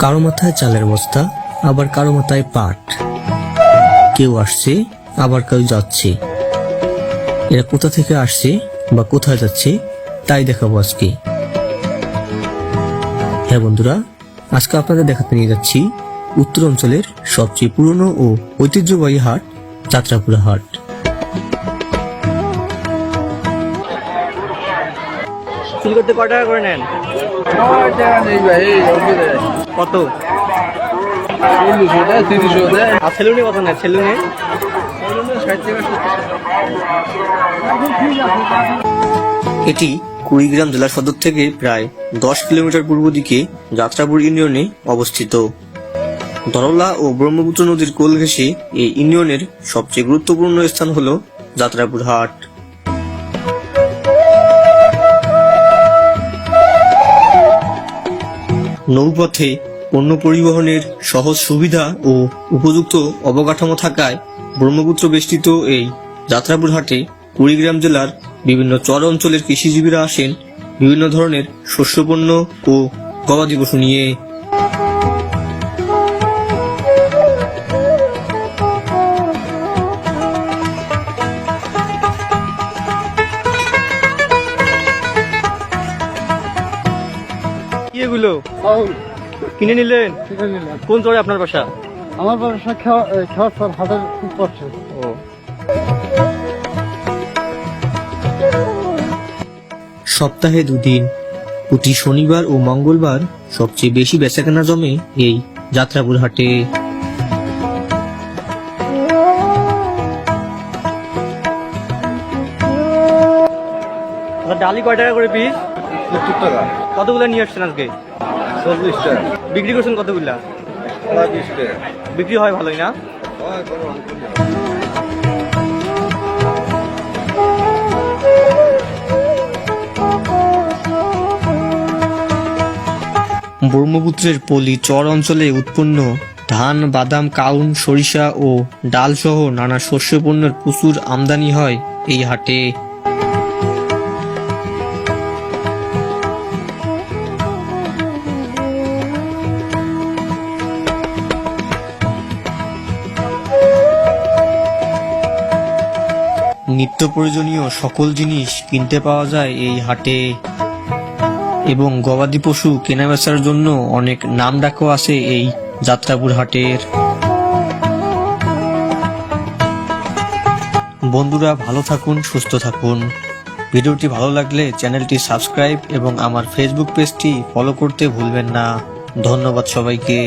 কারও মাথায় চালের বস্তা, আবার কারও মাথায় পাট। কেউ আসছে, আবার কেউ যাচ্ছে। এরা কোথা থেকে আসছে বা কোথায় যাচ্ছে, তাই দেখাবো আজকে। হ্যাঁ বন্ধুরা, আজকে আপনাদের দেখাতে নিয়ে যাচ্ছি উত্তর অঞ্চলের সবচেয়ে পুরনো ও ঐতিহ্যবাহী হাট, যাত্রাপুরা হাট। চুল করতে কয় টাকা করে নেন? কত? এটি কুড়িগ্রাম জেলা সদর থেকে প্রায় দশ কিলোমিটার পূর্ব দিকে যাত্রাপুর ইউনিয়নে অবস্থিত। ধরলা ও ব্রহ্মপুত্র নদীর কোল ঘেঁষে এই ইউনিয়নের সবচেয়ে গুরুত্বপূর্ণ স্থান হল যাত্রাপুর হাট। নৌপথে পণ্য পরিবহনের সহজ সুবিধা ও উপযুক্ত অবকাঠামো থাকায় ব্রহ্মপুত্র বেষ্টিত এই যাত্রাপুর হাটে কুড়িগ্রাম জেলার বিভিন্ন চর অঞ্চলের কৃষিজীবীরা আসেন বিভিন্ন ধরনের শস্যপণ্য ও গবাদি পশু নিয়ে। এগুলো? কিনে নিলেন? কোন চরে আপনার বাসা? আমার বাসা খাওয়ার পর হাটের খুব পড়ছে ও। সপ্তাহে দুদিন প্রতি শনিবার ও মঙ্গলবার সবচেয়ে বেশি বেচাকেনা জমে এই যাত্রাপুর হাটে। ডালি কয় টাকা করে পিস? সত্তর টাকা। কতগুলো নিয়ে আসছেন আজকে? চল্লিশ টাকা। বিক্রি করছেন কতগুলা? বিশ টাকা। বিক্রি হয় ভালোই না? ব্রহ্মপুত্রের পলি চর অঞ্চলে উৎপন্ন ধান বাদাম কাউন সরিষা ও ডাল সহ নানা শস্য পণ্যের প্রচুর আমদানি হয় এই হাটে। নিত্য প্রয়োজনীয় সকল জিনিস কিনতে পাওয়া যায় এই হাটে। এবং গবাদি পশু কেনাবেচার জন্য অনেক নাম ডাকও আছে এই যাত্রাপুর হাটের। বন্ধুরা ভালো থাকুন, সুস্থ থাকুন। ভিডিওটি ভালো লাগলে চ্যানেলটি সাবস্ক্রাইব এবং আমার ফেসবুক পেজটি ফলো করতে ভুলবেন না। ধন্যবাদ সবাইকে।